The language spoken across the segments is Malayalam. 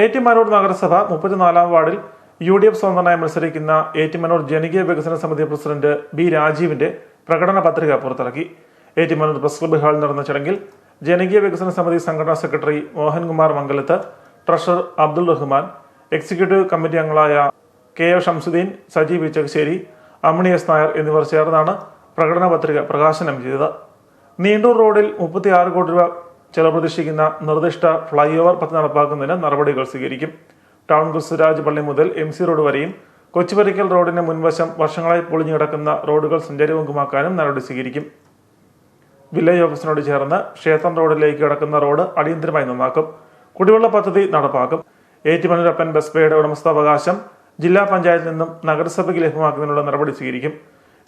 ഏറ്റുമാനൂർ നഗരസഭ മുപ്പത്തിനാലാം വാർഡിൽ യു ഡി എഫ് സ്വതന്ത്രനായി മത്സരിക്കുന്ന ഏറ്റുമാനൂർ ജനകീയ വികസന സമിതി പ്രസിഡന്റ് ബി രാജീവിന്റെ പ്രകടന പത്രിക പുറത്തിറക്കി. ഏറ്റുമാനൂർ പ്രസ് ക്ലബ് ഹാളിൽ നടന്ന ചടങ്ങിൽ ജനകീയ വികസന സമിതി സംഘടനാ secretary Mohankumar Mangalath treasurer Abdul Rahman executive committee അംഗങ്ങളായ K A Shamsuddin Sajeev Chakassery Ammini S Nair എന്നിവർ ചേർന്നാണ് പ്രകടന പത്രിക പ്രകാശനം ചെയ്തത്. നീണ്ടൂർ റോഡിൽ മുപ്പത്തിയാറ് കോടി രൂപ ചെലവ് പ്രതീക്ഷിക്കുന്ന നിർദ്ദിഷ്ട ഫ്ലൈ ഓവർ പദ്ധതി നടപ്പാക്കുന്നതിന് നടപടികൾ സ്വീകരിക്കും. ടൗൺ ക്രിസ്തുരാജ് പള്ളി മുതൽ എം സി റോഡ് വരെയും കൊച്ചുപരിക്കൽ റോഡിന് മുൻവശം വർഷങ്ങളായി പൊളിഞ്ഞു കിടക്കുന്ന റോഡുകൾ സഞ്ചാരമുഖമാക്കാനും നടപടി സ്വീകരിക്കും. വില്ലേജ് ഓഫീസിനോട് ചേർന്ന് ക്ഷേത്രം റോഡിലേക്ക് കിടക്കുന്ന റോഡ് അടിയന്തരമായി നന്നാക്കും. കുടിവെള്ള പദ്ധതി നടപ്പാക്കും. ഏറ്റുമനൂരപ്പൻ ബസ് പേയുടെ ഉടമസ്ഥാവകാശം ജില്ലാ പഞ്ചായത്തിൽ നിന്നും നഗരസഭയ്ക്ക് ലഭ്യമാക്കുന്നതിനുള്ള നടപടി സ്വീകരിക്കും.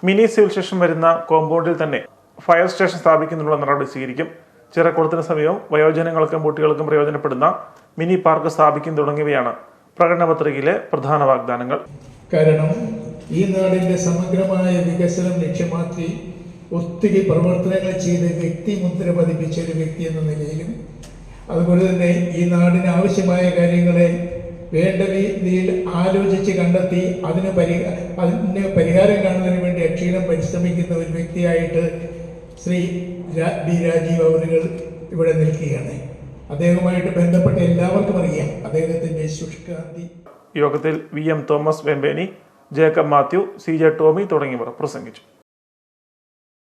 മിനി സിവിൽ സ്റ്റേഷൻ വരുന്ന കോമ്പൗണ്ടിൽ തന്നെ ഫയർ സ്റ്റേഷൻ സ്ഥാപിക്കുന്നതിനുള്ള നടപടി സ്വീകരിക്കും. ചിറക്കുളത്തിന് സമീപം വയോജനങ്ങൾക്കും കുട്ടികൾക്കും പ്രയോജനപ്പെടുന്ന മിനി പാർക്ക് സ്ഥാപിക്കും തുടങ്ങിയവയാണ് പ്രകടന പത്രികയിലെ പ്രധാന വാഗ്ദാനങ്ങൾ. കാരണം ഈ നാടിന്റെ സമഗ്രമായ വികസനം ലക്ഷ്യമാക്കി ഒത്തിരി പ്രവർത്തനങ്ങൾ ചെയ്ത് വ്യക്തി മുദ്ര പതിപ്പിച്ച ഒരു വ്യക്തി എന്ന നിലയിലും അതുപോലെ തന്നെ ഈ നാടിന് ആവശ്യമായ കാര്യങ്ങളെ വേണ്ട രീതിയിൽ ആലോചിച്ച് കണ്ടെത്തി അതിന് പരി അതിന് പരിഹാരം കാണുന്നതിന് വേണ്ടി അക്ഷീണം പരിശ്രമിക്കുന്ന ഒരു വ്യക്തിയായിട്ട് ശ്രീ ബി രാജീവ് അവറുകൾ ഇവിടെ നിൽക്കുകയാണ്. അദ്ദേഹവുമായിട്ട് ബന്ധപ്പെട്ട എല്ലാവർക്കും അറിയാം. അദ്ദേഹത്തിന്റെ ശുഷ്കാന്തി. യോഗത്തിൽ V M Thomas Vempeni Jacob Mathew C J Tomy തുടങ്ങിയവർ പ്രസംഗിച്ചു.